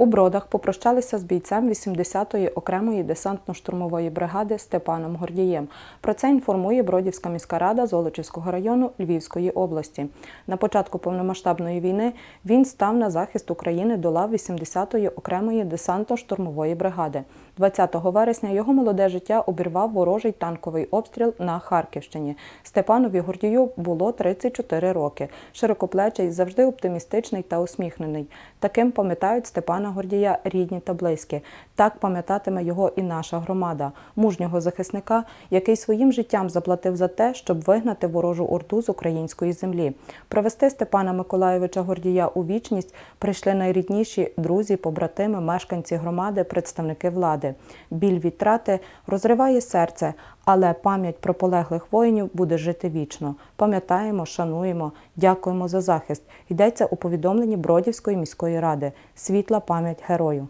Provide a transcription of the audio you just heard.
У Бродах попрощалися з бійцем 80-ї окремої десантно-штурмової бригади Степаном Гордієм. Про це інформує Бродівська міська рада Золочівського району Львівської області. На початку повномасштабної війни він став на захист України до лав 80-ї окремої десантно-штурмової бригади. 20 вересня його молоде життя обірвав ворожий танковий обстріл на Харківщині. Степанові Гордію було 34 роки. Широкоплечий, завжди оптимістичний та усміхнений. Таким пам'ятають Степана Гордія рідні та близькі. Так пам'ятатиме його і наша громада, мужнього захисника, який своїм життям заплатив за те, щоб вигнати ворожу орду з української землі. Провести Степана Миколайовича Гордія у вічність прийшли найрідніші друзі, побратими, мешканці громади, представники влади. Біль від трати розриває серце, але пам'ять про полеглих воїнів буде жити вічно. Пам'ятаємо, шануємо, дякуємо за захист. Йдеться у повідомленні Бродівської міської ради. Світла пам'ять герою.